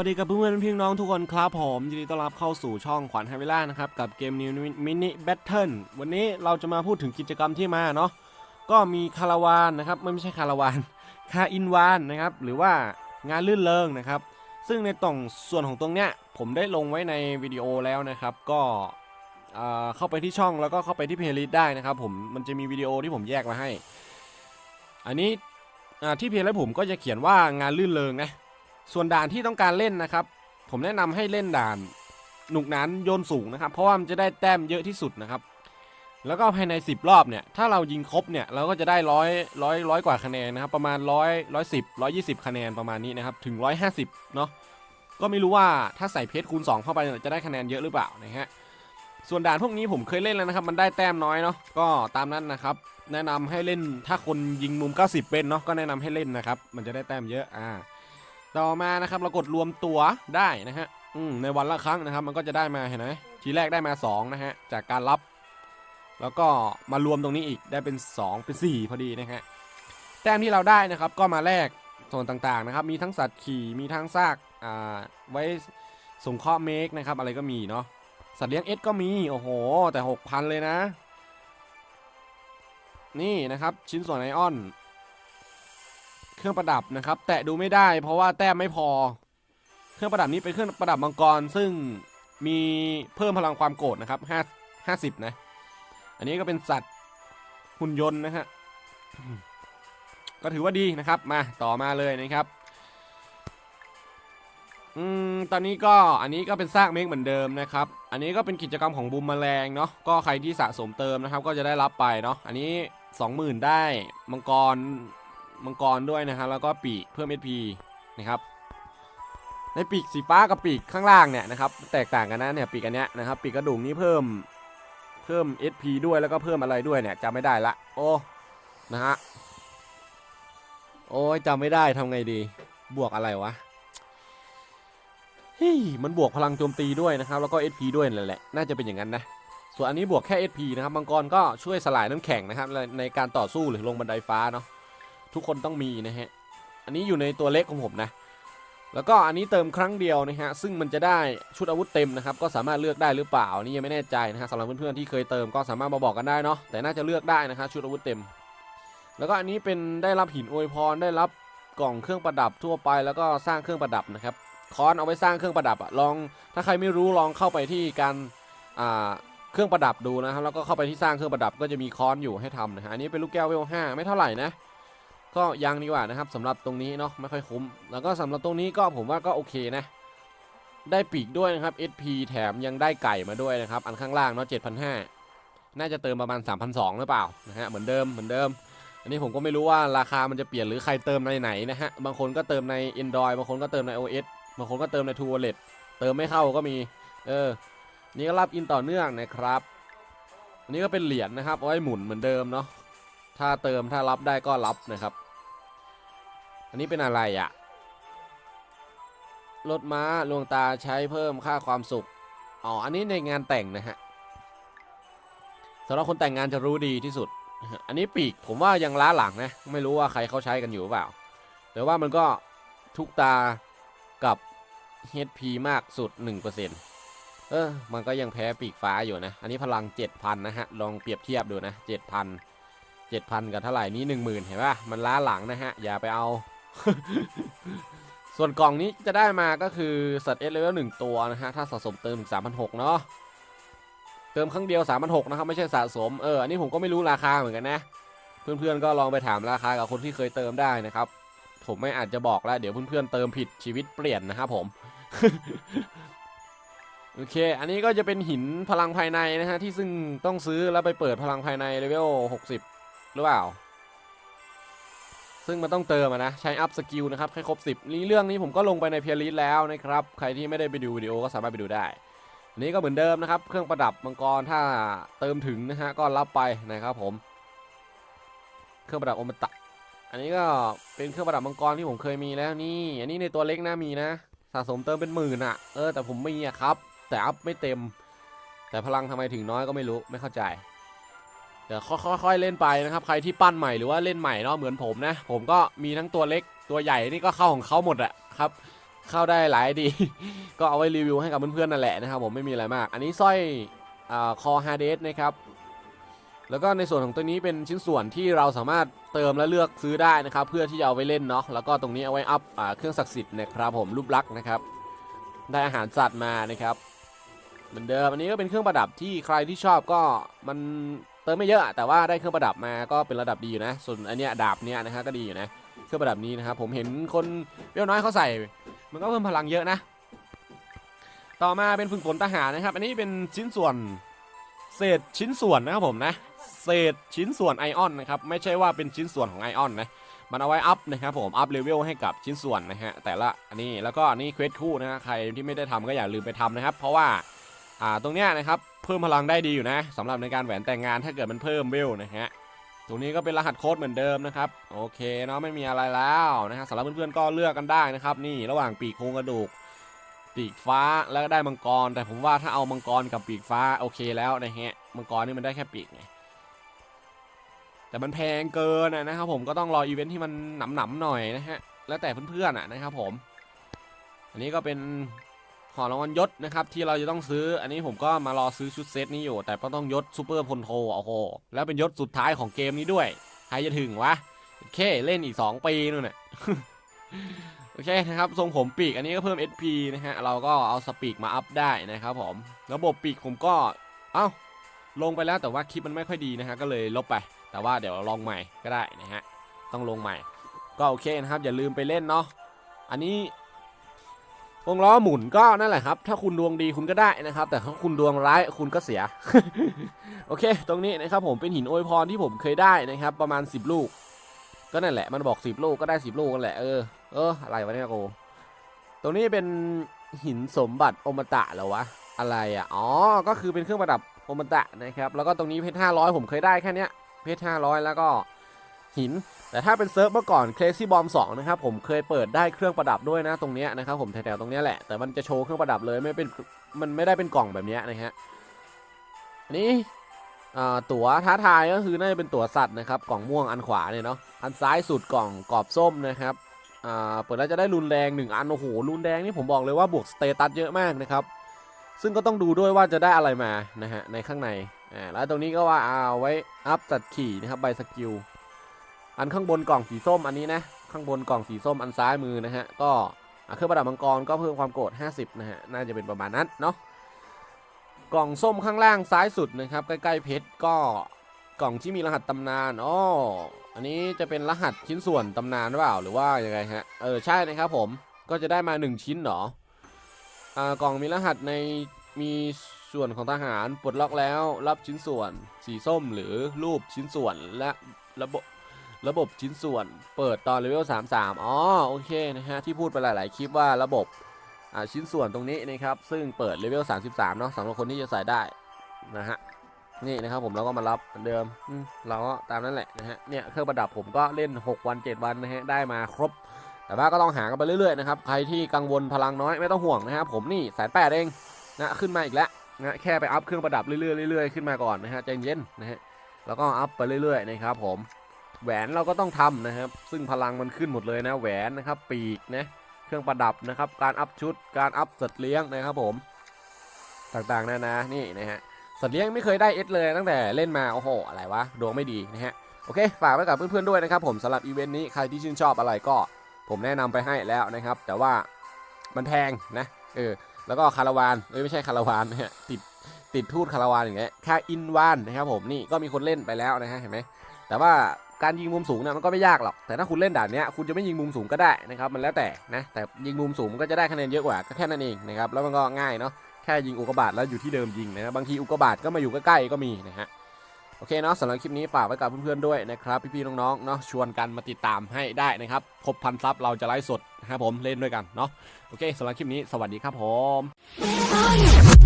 วัสดีกับเพื่อนๆพี่น้องทุกคนครับผมยินดีต้อนรับเข้าสู่ช่องขวัญไฮเวล่านะครับกับเกมนิวมินิแบทเทิลวันนี้เราจะมาพูดถึงกิจกรรมที่มาเนาะก็มีคาราวานนะครับไม่ใช่คาราวานคาอินวานนะครับหรือว่างานลื่นเริงนะครับ ซึ่งในตรงส่วนของตรงเนี้ยผมได้ลงไว้ในวิดีโอแล้วนะครับ ก็เข้าไปที่ช่องแล้วก็เข้าไปที่เพลย์ลิสต์ได้นะครับผมมันจะมีวิดีโอที่ผมแยกมาให้ อันนี้ที่เพลย์แล้วผมก็จะเขียนว่างานลื่นเริงนะ ส่วนด่านที่ต้องการเล่นนะครับ ผมแนะนำให้เล่นด่านหนุกหนานโยนสูงนะครับ เพราะว่ามันจะได้แต้มเยอะที่สุดนะครับ แล้วก็ภายใน 10 รอบเนี่ย ถ้าเรายิงครบเนี่ย เราก็จะได้ร้อยร้อยร้อยกว่าคะแนนนะครับ ประมาณร้อยร้อยสิบร้อยยี่สิบคะแนนประมาณนี้นะครับ ถึงร้อยห้าสิบเนาะ ก็ไม่รู้ว่าถ้าใส่เพชรคูณ 2 เข้าไปจะได้คะแนนเยอะหรือเปล่านะฮะ ส่วนด่านพวกนี้ผมเคยเล่นแล้วนะครับ มันได้แต้มน้อยเนาะ ก็ตามนั้นนะครับ แนะนำให้เล่นถ้าคนยิงมุม 90 เป็นเนาะ ก็แนะนำให้เล่นนะครับ มันจะได้แต้มเยอะ อ่า ต่อมานะครับเรากดรวมตัวได้นะฮะอืมในวันละครั้งนะครับ มันก็จะได้มาเห็นไหมทีแรกได้มา 2 นะฮะ จากการรับ แล้วก็มารวมตรงนี้อีกได้เป็น 2 เป็น 4 พอดีนะฮะแต้มที่เราได้นะครับก็มาแลกส่วนต่างๆนะครับ มีทั้งสัตว์ขี่มีทั้งซากอ่าไว้ส่งข้อเมกนะครับ อะไรก็มีเนาะสัตว์เลี้ยงเอสก็มีโอ้โห แต่ 6,000 เลยนะ นี่นะครับชิ้นส่วนไอออน เครื่องประดับนะครับ แตะดูไม่ได้ เพราะว่าแต้มไม่พอ เครื่องประดับนี้เป็นเครื่องประดับมังกร ซึ่งมีเพิ่มพลังความโกรธนะครับห้าห้าสิบนะ อันนี้ก็เป็นสัตว์หุ่นยนต์นะฮะ ก็ถือว่าดีนะครับ มาต่อมาเลยนะครับ อืม ตอนนี้ก็อันนี้ก็เป็นซากเมกเหมือนเดิมนะครับ อันนี้ก็เป็นกิจกรรมของบูมแมลงเนาะ ก็ใครที่สะสมเติมนะครับ ก็จะได้รับไปเนาะ อันนี้20,000ได้มังกร มังกรด้วยนะครับแล้วก็ปีกเพิ่ม SP นะครับในปีกสีฟ้ากับปีกข้างล่างเนี่ยนะครับแตกต่างกันนะเนี่ยปีกอันเนี้ยนะครับปีกกระดุมนี้เพิ่มเพิ่ม SP ด้วยแล้วก็เพิ่มอะไรด้วยเนี่ยจำไม่ได้ละโอ้นะฮะโอ้ยจำไม่ได้ทำไงดีบวกอะไรวะเฮ้ยมันบวกพลังโจมตีด้วยนะครับ แล้วก็ SP ด้วยนั่นแหละ น่าจะเป็นอย่างนั้นนะ ส่วนอันนี้บวกแค่ SP นะครับ มังกรก็ช่วยสลายน้ำแข็งนะครับ ในการต่อสู้หรือลงบันไดฟ้าเนาะ ทุกคนต้องมีนะฮะ อันนี้อยู่ในตัวเล็กของผมนะ แล้วก็อันนี้เติมครั้งเดียวนะฮะ ซึ่งมันจะได้ชุดอาวุธเต็มนะครับ ก็สามารถเลือกได้หรือเปล่า นี่ยังไม่แน่ใจนะฮะสำหรับเพื่อนๆที่เคยเติมก็สามารถมาบอกกันได้เนาะ แต่น่าจะเลือกได้นะครับชุดอาวุธเต็ม แล้วก็อันนี้เป็นได้รับหินอวยพร ได้รับกล่องเครื่องประดับทั่วไป แล้วก็สร้างเครื่องประดับนะครับ ค้อนเอาไว้สร้างเครื่องประดับอะลอง ถ้าใครไม่รู้ลองเข้าไปที่การอ่าเครื่องประดับดูนะครับ แล้วก็เข้าไปที่สร้างเครื่องประดับก็จะมีค้อนอยู่ให้ทำนะฮะ อันนี้เป็นลูกแก้วเวลห้าไม่เท่าไหร่นะ ก็ยังดีกว่านะครับสำหรับตรงนี้เนาะไม่ค่อยคุ้ม แล้วก็สำหรับตรงนี้ก็ผมว่าก็โอเคนะ ได้ปีกด้วยนะครับ SP แถมยังได้ไก่มาด้วยนะครับ อันข้างล่างเนาะ7,500 น่าจะเติมประมาณ 3,200หรือเปล่านะฮะเหมือนเดิมเหมือนเดิม อันนี้ผมก็ไม่รู้ว่าราคามันจะเปลี่ยนหรือใครเติมในไหนนะฮะบางคนก็เติมใน Android บางคนก็เติมใน OS บางคนก็เติมใน True Wallet เติมไม่เข้าก็มี เออ นี่ก็รับอินต่อเนื่องนะครับอันนี้ก็เป็นเหรียญนะครับเอาไว้หมุนเหมือนเดิมเนาะ ถ้าเติมถ้ารับได้ก็รับนะครับ อันนี้เป็นอะไรอะ่ะรถม้าลวงตาใช้เพิ่มค่าความสุข อ๋อ อันนี้ในงานแต่งนะฮะสำหรับคนแต่งงานจะรู้ดีที่สุด อันนี้ปีกผมว่ายังล้าหลังนะ ไม่รู้ว่าใครเขาใช้กันอยู่หรือเปล่า แต่ว่ามันก็ทุกตากับ HP มากสุด 1%เออ มันก็ยังแพ้ปีกฟ้าอยู่นะ อันนี้พลัง 7,000 นะฮะ ลองเปรียบเทียบดูนะ 7,000 7,000กับเท่าไหร่นี้10,000เห็นปะมันล้าหลังนะฮะ อย่าไปเอา ส่วนกล่องนี้จะได้มาก็คือสัตว์เอสเลเวลหนึ่งตัวนะฮะ ถ้าสะสมเติมถึง3,600เนาะ เติมครั้งเดียว3,600นะครับ ไม่ใช่สะสม เออ อันนี้ผมก็ไม่รู้ราคาเหมือนกันนะ เพื่อนๆก็ลองไปถามราคากับคนที่เคยเติมได้นะครับ ผมไม่อาจจะบอกแล้วเดี๋ยวเพื่อนๆเติมผิดชีวิตเปลี่ยนนะครับผมโอเค อันนี้ก็จะเป็นหินพลังภายในนะฮะที่ซึ่งต้องซื้อแล้วไปเปิดพลังภายในเลเวล60 รือเปล่า ซึ่งมันต้องเติมนะ ใช้อัพสกิลนะครับให้ครบ 10 นี้เรื่องนี้ผมก็ลงไปในเพียร์ลิสต์แล้วนะครับ ใครที่ไม่ได้ไปดูวิดีโอก็สามารถไปดูได้ นี้ก็เหมือนเดิมนะครับ เครื่องประดับมังกรถ้าเติมถึงนะฮะก็รับไปนะครับผม เครื่องประดับอมตะ อันนี้ก็เป็นเครื่องประดับมังกรที่ผมเคยมีแล้วนี่ อันนี้ในตัวเล็กนะมีนะ สะสมเติมเป็นหมื่นอะเออแต่ผมมีอะครับ แต่อัพไม่เต็ม แต่พลังทำไมถึงน้อยก็ไม่รู้ไม่เข้าใจ เดี๋ยวค่อยๆเล่นไปนะครับ ใครที่ปั้นใหม่หรือว่าเล่นใหม่เนาะเหมือนผมนะ ผมก็มีทั้งตัวเล็กตัวใหญ่นี่ก็เข้าของเขาหมดอะครับเข้าได้หลายดี ก็เอาไว้รีวิวให้กับเพื่อนๆนั่นแหละนะครับผมไม่มีอะไรมาก อันนี้สร้อยอคอฮาเดสนะครับแล้วก็ในส่วนของตัวนี้เป็นชิ้นส่วนที่เราสามารถเติมและเลือกซื้อได้นะครับ เพื่อที่จะเอาไว้เล่นเนาะแล้วก็ตรงนี้เอาไว้อัพอเครื่องศักดิ์สิทธิ์นะครับผมรูปลักษณ์นะครับได้อาหารสัตว์มานะครับ เหมือนเดิมอันนี้ก็เป็นเครื่องประดับที่ใครที่ชอบก็มัน ติมไม่เยอะแต่ว่าได้เครื่องประดับมาก็เป็นระดับดีอยู่นะ ส่วนอันเนี้ยดาบเนี้ยนะฮะก็ดีอยู่นะ เครื่องประดับนี้นะครับผมเห็นคนเปี้ยวน้อยเขาใส่ มันก็เพิ่มพลังเยอะนะ ต่อมาเป็นฝึกฝนทหารนะครับ อันนี้เป็นชิ้นส่วนเศษชิ้นส่วนนะครับผมนะ เศษชิ้นส่วนไอออนนะครับไม่ใช่ว่าเป็นชิ้นส่วนของไอออนนะมันเอาไว้อัพนะครับผม อัพเลเวลให้กับชิ้นส่วนนะฮะ แต่ละอันนี้แล้วก็อันนี้เควสคู่นะฮะใครที่ไม่ได้ทำก็อย่าลืมไปทำนะครับ เพราะว่าอ่าตรงเนี้ยนะครับ พิ่มพลังได้ดีอยู่นะสำหรับในการแหวนแต่งงานถ้าเกิดมันเพิ่มเวลนะฮะตรงนี้ก็เป็นรหัสโค้ดเหมือนเดิมนะครับโอเคเนาะไม่มีอะไรแล้วนะฮะสำหรับเพื่อนๆก็เลือกกันได้นะครับ นี่ระหว่างปีกโครงกระดูกปีกฟ้าแล้วก็ได้มังกร แต่ผมว่าถ้าเอามังกรกับปีกฟ้าโอเคแล้วนะฮะมังกรนี่มันได้แค่ปีกไงแต่มันแพงเกินนะครับผมก็ต้องรออีเวนท์ที่มันหนำๆหน่อยนะฮะแล้วแต่เพื่อนๆนะครับผม อันนี้ก็เป็น ของรางวัลยศนะครับที่เราจะต้องซื้อ อันนี้ผมก็มารอซื้อชุดเซตนี้อยู่ แต่ก็ต้องยศซูเปอร์พลโทโอ้โหแล้วเป็นยศสุดท้ายของเกมนี้ด้วยใครจะถึงวะโอเคเล่นอีก 2 ปีนู่นน่ะโอเคนะครับทรงผมปีกอันนี้ก็เพิ่ม SP นะฮะเราก็เอาสปีกมาอัพได้นะครับผมระบบปีกผมก็เอ้าลงไปแล้วแต่ว่าคลิปมันไม่ค่อยดีนะฮะก็เลยลบไป แต่ว่าเดี๋ยวลองใหม่ก็ได้นะฮะต้องลงใหม่ ก็โอเคนะครับอย่าลืมไปเล่นเนาะอันนี้ วงล้อหมุนก็นั่นแหละครับ ถ้าคุณดวงดีคุณก็ได้นะครับ แต่ถ้าคุณดวงร้ายคุณก็เสีย โอเค ตรงนี้นะครับผมเป็นหินอวยพรที่ผมเคยได้นะครับ ประมาณ 10 ลูก ก็นั่นแหละมันบอก 10 ลูกก็ได้ 10 ลูกกันแหละเออเอออะไรวะเนี่ยโกตรงนี้เป็นหินสมบัติอมตะเหรอวะอะไรอะอ๋อก็คือเป็นเครื่องประดับอมตะนะครับ แล้วก็ตรงนี้เพชร500ผมเคยได้แค่เนี้ยเพชร500แล้วก็หิน แต่ถ้าเป็นเซิร์ฟเมื่อก่อน Crazy Bomb 2 นะครับ ผมเคยเปิดได้เครื่องประดับด้วยนะตรงนี้นะครับผมแถวๆตรงนี้แหละ แต่มันจะโชว์เครื่องประดับเลยไม่เป็นมันไม่ได้เป็นกล่องแบบนี้นะฮะอันนี้อ่ตั๋วท้าทายก็คือน่าจะเป็นตั๋วสัตว์นะครับกล่องม่วงอันขวาเนี่ยเนาะอันซ้ายสุดกล่องกรอบส้มนะครับอ่าเปิดแล้วจะได้รุนแรงหนึ่งอันโอ้โหรุนแรงนี่ผมบอกเลยว่าบวกสเตตัสเยอะมากนะครับซึ่งก็ต้องดูด้วยว่าจะได้อะไรมานะฮะในข้างในอ่าแล้วตรงนี้ก็ว่าเอาไว้อัพจัดขี่นะครับใบสกิล อันข้างบนกล่องสีส้มอันนี้นะ ข้างบนกล่องสีส้มอันซ้ายมือนะฮะ ก็เครื่องประดับมังกรก็เพิ่มความโกรธ50 นะฮะ น่าจะเป็นประมาณนั้นเนาะ กล่องส้มข้างล่างซ้ายสุดนะครับ ใกล้ๆเพชรก็กล่องที่มีรหัสตำนานอ๋ออันนี้จะเป็นรหัสชิ้นส่วนตำนานหรือเปล่า หรือว่ายังไงฮะ เออใช่นะครับผม ก็จะได้มา 1 ชิ้นเหรอ อ่ากล่องมีรหัสในมีส่วนของทหารปลดล็อกแล้วรับชิ้นส่วนสีส้มหรือรูปชิ้นส่วนและระบบ ระบบชิ้นส่วน เปิดตอนเลเวล33 อ๋อ โอเคนะฮะ ที่พูดไปหลาย ๆ คลิปว่าระบบชิ้นส่วนตรงนี้นะครับ ซึ่งเปิดเลเวล33 เนาะสำหรับคนที่จะใส่ได้นะฮะ นี่นะครับผมเราก็มารับเหมือนเดิมอืเราก็ตามนั้นแหละนะฮะ เนี่ยเครื่องประดับผมก็เล่น 6 วัน 7 วันนะฮะ ได้มาครบ แต่ว่าก็ต้องหากันไปเรื่อย ๆ นะครับ ใครที่กังวลพลังน้อยไม่ต้องห่วงนะครับผมนี่แสนแปดเองนะขึ้นมาอีกแล้วนะแค่ไปอัพเครื่องประดับเรื่อยๆเรื่อยๆขึ้นมาก่อนนะฮะใจเย็นนะฮะแล้วก็อัพไปเรื่อยๆนะครับผม แหวนเราก็ต้องทำนะครับ ซึ่งพลังมันขึ้นหมดเลยนะ แหวนนะครับ ปีกนะ เครื่องประดับนะครับ การอัพชุด การอัพสัตว์เลี้ยงนะครับผม ต่างๆนานา นี่นะฮะ สัตว์เลี้ยงไม่เคยได้เอสเลยตั้งแต่เล่นมา โอ้โห อะไรวะ ดวงไม่ดีนะฮะ โอเค ฝากไว้กับเพื่อนๆด้วยนะครับผมสำหรับอีเวนต์นี้ ใครที่ชื่นชอบอะไรก็ ผมแนะนำไปให้แล้วนะครับ แต่ว่ามันแพงนะ เออ แล้วก็คาราวาน เอ้ยไม่ใช่คาราวานนะฮะ ติดติดทูตคาราวานอย่างเงี้ยค่าอินวานนะครับผม นี่ก็มีคนเล่นไปแล้วนะฮะ เห็นไหมแต่ว่า การยิงมุมสูงเนี่ยมันก็ไม่ยากหรอก แต่ถ้าคุณเล่นด่านเนี้ยคุณจะไม่ยิงมุมสูงก็ได้นะครับมันแล้วแต่นะแต่ยิงมุมสูงก็จะได้คะแนนเยอะกว่าก็แค่นั้นเองนะครับแล้วมันก็ง่ายเนาะแค่ยิงอุกกาบาตแล้วอยู่ที่เดิมยิงนะบบางทีอุกกาบาตก็มาอยู่ใกล้ๆก็มีนะฮะโอเคเนาะสำหรับคลิปนี้ฝากไว้กับเพื่อนๆด้วยนะครับพี่ๆน้องๆเนาะชวนกันมาติดตามให้ได้นะครับครบพันซับเราจะไลฟ์สดนะครับผมเล่นด้วยกันเนาะโอเคสำหรับคลิปนี้สวัสดีครับผม